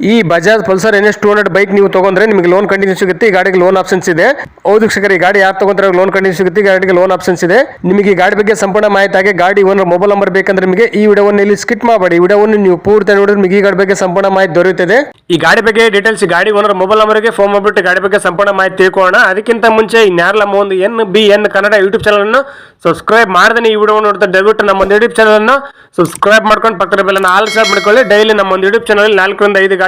ಈ Bajaj Pulsar N S two hundred bike ನೀವು ತಗೊಂಡ್ರೆ ನಿಮಗೆ ಲೋನ್ ಕಂಟಿನ್ಯೂ ಸಿಗುತ್ತೆ. ಈ ಗಾಡಿಗೆ ಲೋನ್ ಆಪ್ಷನ್ಸ್ ಇದೆ. ಹೌದು ವೀಕ್ಷಕರೇ, ಈ ಗಾಡಿ ಯಾರು ತಗೊಂಡ್ರೆ ಲೋನ್ ಕಂಟಿನ್ಯೂ ಸಿಗುತ್ತೆ. ಗಾಡಿಗೆ ಲೋನ್ ಆಪ್ಷನ್ಸ್ ಇದೆ. ನಿಮಗೆ ಈ ಗಾಡಿ ಬಗ್ಗೆ ಸಂಪೂರ್ಣ ಮಾಹಿತಿ ಗಾಡಿ ಓನರ್ ಮೊಬೈಲ್ ನಂಬರ್ ಬೇಕಂದ್ರೆ ನಿಮಗೆ ಈ ವಿಡಿಯೋವನ್ನು ಇಲ್ಲಿ ಸ್ಕಿಟ್ ಮಾಡಬೇಡಿ. ಈ ವಿಡಿಯೋವನ್ನು ನೀವು ಪೂರ್ತಿ ನೋಡಿದ್ರೆ ನಿಮಗೆ ಈ ಗಾಡಿ ಬಗ್ಗೆ ಸಂಪೂರ್ಣ ಮಾಹಿತಿ ದೊರೆಯುತ್ತದೆ. ಈ ಗಾಡಿ ಬಗ್ಗೆ ಡೀಟೇಲ್ಸ್ ಗಾಡಿ ಓನರ್ ಮೊಬೈಲ್ ನಂಬರ್ಗೆ ಫೋನ್ ಮಾಡಿಬಿಟ್ಟು ಗಾಡಿ ಬಗ್ಗೆ ಸಂಪೂರ್ಣ ಮಾಹಿತಿ ತಿಳ್ಕೊಳ್ಳೋಣ. ಅದಕ್ಕಿಂತ ಮುಂಚೆ ನಮ್ಮ ಒಂದು N B N Kannada YouTube channel ಅನ್ನು ಸಬ್ಸ್ಕ್ರೈಬ್ ಮಾಡದೇ ಈ ವಿಡಿಯೋ ನೋಡ್ತಾ ದಯವಿಟ್ಟು ನಮ್ಮ ಒಂದು ಯೂಟ್ಯೂಬ್ ಚಾನಲ್ ಅನ್ನು ಸಬ್ಸ್ಕ್ರೈಬ್ ಮಾಡ್ಕೊಂಡು ಪಕ್ಕದ ಬೆಲ್ಲ ಆಲ್ ಸಬ್ ಮಾಡ್ಕೊಳ್ಳಿ. ಡೈಲಿ ನಮ್ಮ ಒಂದು ಯೂಟ್ಯೂಬ್ ಚಾನಲ್ ನಾಲ್ಕರಿಂದ ಐದು ಗಾಡಿ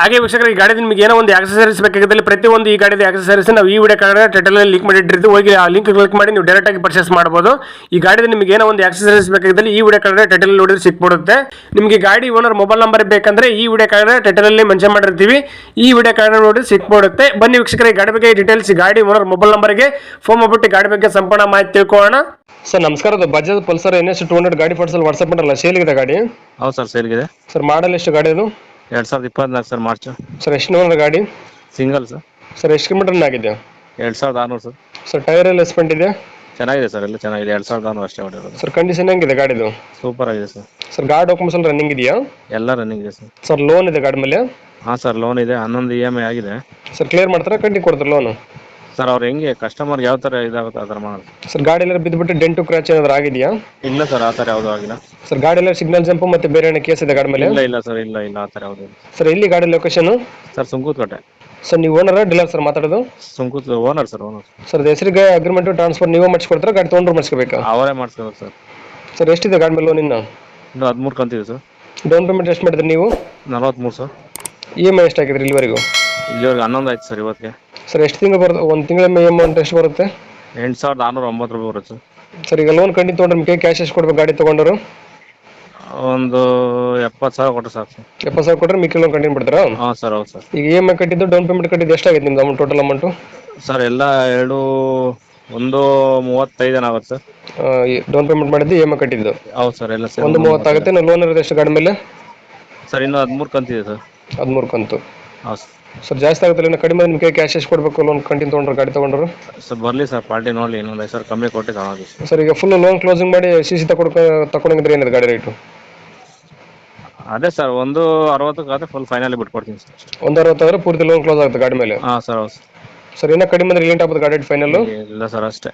ಹಾಗೆ ವೀಕ್ಷಕರು ಈ ಗಾಡಿ ನಿಮಗೆ ಏನೋ ಒಂದು ಆಕ್ಸಸರೀಸ್ ಬೇಕಾಗಿದ್ದಲ್ಲಿ ಪ್ರತಿಯೊಂದು ಈ ಗಾಡಿದ ಆಕ್ಸಸರೀಸ್ ನಾವು ಈ ವಿಡಿಯೋ ಕಾರ್ಡ್ ಟೈಟಲ್ ಲಿಂಕ್ ಮಾಡಿಟ್ಟಿರ್ತೀವಿ ಹೋಗಿ ಆ ಲಿಂಕ್ ಕ್ಲಿಕ್ ಮಾಡಿ ನೀವು ಡೈರೆಕ್ಟಾಗಿ ಪರ್ಚೇಸ್ ಮಾಡ್ಬೋದು. ಈ ಗಾಡಿದ ನಿಮಗೆ ಏನೋ ಒಂದು ಆಕ್ಸಸರೀಸ್ ಬೇಕಾಗಿದ್ದಲ್ಲಿ ಈ ವಿಡಿಯೋ ಕಾರ್ಡ್ ಟೈಟಲ್ ನೋಡಿದ್ರೆ ಸಿಕ್ಬಿಡುತ್ತೆ. ನಿಮಗೆ ಗಾಡಿ ಓನರ್ ಮೊಬೈಲ್ ನಂಬರ್ ಬೇಕಂದ್ರೆ ಈ ವಿಡಿಯೋ ಕಾರ್ಡ್ ಟೈಟಲ್ ಅಲ್ಲಿ ಮೆನ್ಷನ್ ಮಾಡಿರ್ತೀವಿ. ಈ ವಿಡಿಯೋ ಕಾರ್ಡ್ ನೋಡಿದ್ರೆ ಸಿಕ್ಬಿಡುತ್ತೆ. ಬನ್ನಿ ವೀಕ್ಷಕರ ಈ ಗಾಡಿ ಬಗ್ಗೆ ಡೀಟೇಲ್ಸ್ ಗಾಡಿ ಓನರ್ ಮೊಬೈಲ್ ನಂಬರ್ಗೆ ಫೋನ್ ಮಾಡ್ಬಿಟ್ಟು ಗಾಡಿ ಬಗ್ಗೆ ಸಂಪೂರ್ಣ ಮಾಹಿತಿ ತಿಳ್ಕೊಳ್ಳೋಣ. ಸರ್ ನಮಸ್ಕಾರ. ಅದು Bajaj Pulsar N S two hundred ಗಾಡಿ ಫೋಟೋಸಲ್ಲಿ ವಾಟ್ಸಪ್ ಮಾಡಲ್ಲ ಸೇಲ್ಗಿದೆ ಗಾಡಿ? ಹೌದು ಸರ್ ಸೇಲ್ಗಿದೆ ಸರ್ ಮಾಡಲ್ ಎಷ್ಟು ಗಾಡಿ ಅದು ಎರಡು ಸಾವಿರದ ಇಪ್ಪತ್ನಾಲ್ಕು ಸರ್ ಮಾರ್ಚ್. ಸರ್ ಎಷ್ಟು ಓನರ್ ಗಾಡಿ? Single sir. ಸರ್ ಎಷ್ಟು ಕಿಲೋಮೀಟರ್ ಆಗಿದೆ? ಎರಡು ಸಾವಿರದ ಆರುನೂರು ಸರ್. ಸರ್ ಟೈರ್ ಎಲ್ಲ ಎಸ್ಪೆಂಟ್ ಇದೆ? ಚೆನ್ನಾಗಿದೆ ಸರ್ ಎಲ್ಲ ಚೆನ್ನಾಗಿದೆ. ಎರಡು ಸಾವಿರದ ಆರುನೂರು ಅಷ್ಟೇ ಹೊಡಿರೋದು ಸರ್ ಕಂಡೀಷನ್ ಹೆಂಗಿದೆ ಗಾಡಿದು? ಸೂಪರ್ ಆಗಿದೆ ಸರ್. ಸರ್ ಗಾಡಿ ಡಾಕ್ಯುಮೆಂಟ್ಸ್ ಎಲ್ಲ ರನ್ನಿಂಗ್ ಇದೆಯಾ? ಎಲ್ಲ ರನ್ನಿಂಗ್ ಇದೆ ಸರ್. ಸರ್ ಲೋನ್ ಇದೆ ಗಾಡಿ ಮೇಲೆ? ಹಾಂ ಸರ್ ಲೋನ್ ಇದೆ. ಹನ್ನೊಂದು ಇ ಎಂ ಐ ಆಗಿದೆ. ಸರ್ ಕ್ಲಿಯರ್ ಮಾಡ್ತಾರೆ? ಕಂಟಿನ್ಯೂ ಕೊಡ್ತಾರೆ ಲೋನು ಸರ್ ಅವ್ರು ಹೆಂಗೆ? ಕಸ್ಟಮರ್ ಯಾವ ಥರ ಇದಾಗುತ್ತೆ ಆ ಥರ ಮಾಡೋದು? ಸರ್ ಗಾಡಿ ಎಲ್ಲ ಬಿದ್ದುಬಿಟ್ಟು ಡೆಂಟು ಕ್ರಾಚ್ ಏನಾದ್ರು ಆಗಿದೆಯಾ? ಇಲ್ಲ ಸರ್ ಆ ಥರ ಯಾವುದೂ ಆಗಿಲ್ಲ. ಸರ್ ಗಾಡಿ ಎಲ್ಲ ಸಿಗ್ನಲ್ ಜಂಪ್ ಮತ್ತೆ ಬೇರೆ ಏನೋ ಕೇಸ್ ಇದೆ ಗಾಡಿ ಮೇಲೆ? ಇಲ್ಲ ಇಲ್ಲ ಸರ್ ಇಲ್ಲ ಇಲ್ಲ ಆ ಥರ ಯಾವುದೂ ಇಲ್ಲ. ಸರ್ ಎಲ್ಲಿ ಗಾಡಿ ಲೊಕೇಶನ್ ಸರ್ ಸುಂಕೂತ್ಕಟ್ಟೆ ಸರ್ ನೀವು ಓನರ್ ಡೀಲರ್ ಸರ್ ಮಾತಾಡೋದು? ಸುಂಕೂತ್ ಓನರ್ ಸರ್ ಓನರ್ ಸರ್ ಹೆಸರಿಗೆ ಅಗ್ರಿಮೆಂಟ್ ಟ್ರಾನ್ಸ್ಫರ್ ನೀವೇ ಮಾಡಿಸ್ಕೊಡ್ತಾರೆ ಗಾಡಿ ತೊಗೊಂಡ್ರು ಮಾಡಿಸ್ಕೋಬೇಕಾ? ಅವರೇ ಮಾಡಿಸ್ಕೋಬೇಕು ಸರ್. ಸರ್ ಎಷ್ಟಿದೆ ಗಾಡಿ ಮೇಲೆ ಲೋನ್ ಇನ್ನು? ಇನ್ನು ಹದಿಮೂರು ಕಂತಿದೆ ಸರ್. ಡೌನ್ ಪೇಮೆಂಟ್ ಎಷ್ಟು ಮಾಡಿದ್ರಿ ನೀವು? ನಲ್ವತ್ತ್ಮೂರು ಸರ್. ಇ ಎಂ ಐ ಎಷ್ಟಾಗಿದ್ರಿ ಇಲ್ಲಿವರೆಗೂ? ಇಲ್ಲಿವರೆಗೆ ಹನ್ನೊಂದು ಆಯ್ತು ಸರ್ ಇವತ್ತಿಗೆ. ಸರ್ ಎಷ್ಟು ತಿಂಗಳು ಬರುತ್ತೆ ಒಂದು ತಿಂಗಳ ಇ ಎಂ ಅಮೌಂಟ್ ಎಷ್ಟು ಬರುತ್ತೆ? ಎಂಟು ಸಾವಿರದ ಆರುನೂರ ಒಂಬತ್ತು ರೂಪಾಯಿ ಬರುತ್ತೆ ಸರ್. ಈಗ ಲೋನ್ ಕಂಡಿ ತೊಗೊಂಡ್ರೆ ನಿಮಗೆ ಕ್ಯಾಶ್ ಎಷ್ಟು ಕೊಡ್ಬೇಕು ಗಾಡಿ ತೊಗೊಂಡರು? ಒಂದು ಎಪ್ಪತ್ತು ಸಾವಿರ ಕೊಟ್ಟರೆ ಸಾಕು ಸರ್. ಎಪ್ಪತ್ತು ಸಾವಿರ ಕೊಟ್ಟರೆ ಮಿಕ್ಕಿ ಲೋನ್ ಕಂಟಿನ್ಯೂ ಬಿಡ್ತಾರಾ? ಹಾಂ ಸರ್ ಹೌದು ಸರ್. ಈಗ ಇ ಎಂ ಐ ಕಟ್ಟಿದ್ದು ಡೌನ್ ಪೇಮೆಂಟ್ ಕಟ್ಟಿದ್ದು ಎಷ್ಟಾಗಿದೆ ನಿಮ್ದು ಅಮೌಂಟ್ ಟೋಟಲ್ ಅಮೌಂಟು ಸರ್ ಎಲ್ಲ ಎರಡು ಒಂದು ಮೂವತ್ತೈದೇನು ಆಗುತ್ತೆ ಸರ್. ಡೌನ್ ಪೇಮೆಂಟ್ ಮಾಡಿದ್ದು ಇ ಎಂ ಐ ಕಟ್ಟಿದ್ದು. ಹೌದು ಸರ್ ಎಲ್ಲ ಸರ್ ಒಂದು ಮೂವತ್ತಾಗುತ್ತೆ ನಾವು ಲೋನ್ ಇರೋದು ಎಷ್ಟು ಗಾಡಿ ಮೇಲೆ? ಸರ್ ಇನ್ನು ಹದಿಮೂರು ಕಂತಿದೆ ಸರ್. ಹದಿಮೂರು ಕಂತು ಹೌದು ಸರ್. ಜಾಸ್ತಿ ಆಗುತ್ತೆ ಇನ್ನು ಕಡಿಮೆ ನಿಮಗೆ ಕ್ಯಾಶ್ ಎಷ್ಟು ಕೊಡಬೇಕು ಲೋನ್ ಕಂಟಿನ್ ತೊಗೊಂಡ್ರೆ ಗಾಡಿ ತೊಗೊಂಡ್ರು? ಸರ್ ಬರಲಿ ಸರ್ ಪಾರ್ಟಿ ನೋಡಲಿ ಇನ್ನೊಂದು ಸರ್ ಸಾವಿರ ಕಮ್ಮಿ ಕೊಟ್ಟು ತಗೊಳೋದು ಸರ್. ಸರ್ ಈಗ ಫುಲ್ ಲೋನ್ ಕ್ಲೋಸಿಂಗ್ ಮಾಡಿ ಸಿ ಸಿ ತಗೊಡ್ಕೊ ತಗೊಂಡಿದ್ರೆ ಏನಿದೆ ಗಾಡಿ ರೇಟು ಅದೇ ಸರ್ ಒಂದು ಅರವತ್ತಕ್ಕಾದ್ರೆ ಫುಲ್ ಫೈನಲಿ ಬಿಟ್ಕೊಡ್ತೀನಿ ಸರ್. ಒಂದು ಅರವತ್ತಾದ್ರೆ ಪೂರ್ತಿ ಲೋನ್ ಕ್ಲೋಸ್ ಆಗುತ್ತೆ ಗಾಡಿ ಮೇಲೆ? ಹಾಂ ಸರ್ ಹೌದು ಸರ್. ಇನ್ನೂ ಕಡಿಮೆ ಅಂದ್ರೆ ಲೇಟ್ ಆಗ್ಬೋದು ಗಾಡಿ ಫೈನಲ್ ಇಲ್ಲ ಸರ್ ಅಷ್ಟೇ.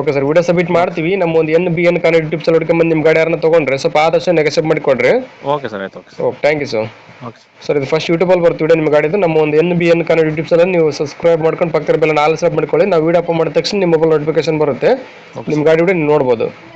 ಓಕೆ ಸರ್ ವಿಡಿಯೋ ಸಬ್ಮಿಟ್ ಮಾಡ್ತೀವಿ. ನಮ್ಮ ಒಂದು ಎನ್ ಬಿ ಎನ್ ಕಾನ್ ಯೂಟ್ಯೂಬ್ ಚಾನಲ್ ಹುಡ್ಕೊಂಡ್ ನಿಮ್ಮ ಗಾಡಿ ಯಾರನ್ನ ತಗೊಂಡ್ರೆ ಸ್ವಲ್ಪ ಆದಷ್ಟು ನೆಗೆಸೆಪ್ಟ್ ಮಾಡಿಕೊಡ್ರಿ ಓಕೆ ಸರ್ ಆಯ್ತು okay okay thank you sir okay sir ಇದು ಫಸ್ಟ್ ಯೂಟ್ಯೂಬಲ್ಲಿ ಬರ್ತೀವಿ ವಿಡಿಯೋ ನಿಮ್ಮ ಗಾಡಿದು ನಮ್ಮ ಒಂದು ಎನ್ ಬಿ ಎನ್ ಕಾನ್ ಯೂಟ್ಯೂಬ್ ಚಾನಲ್ ನೀವು ಸಬ್ಸ್ಕ್ರೈಬ್ ಮಾಡ್ಕೊಂಡು ಪಕ್ಕದ ಬೆಲ್ಲ ನಾಲ್ಕು ಸಬ್ ಮಾಡ್ಕೊಳ್ಳಿ. ನಾವು ವಿಡಿಯೋ ಅಪ್ ಮಾಡಿದ ತಕ್ಷಣ ನಿಮ್ಮ ಮೊಬೈಲ್ ನೋಟಿಫಿಕೇಶನ್ ಬರುತ್ತೆ. ನಿಮ್ಮ ಗಾಡಿ ವಿಡಿಯೋ ನೀವು ನೋಡ್ಬೋದು.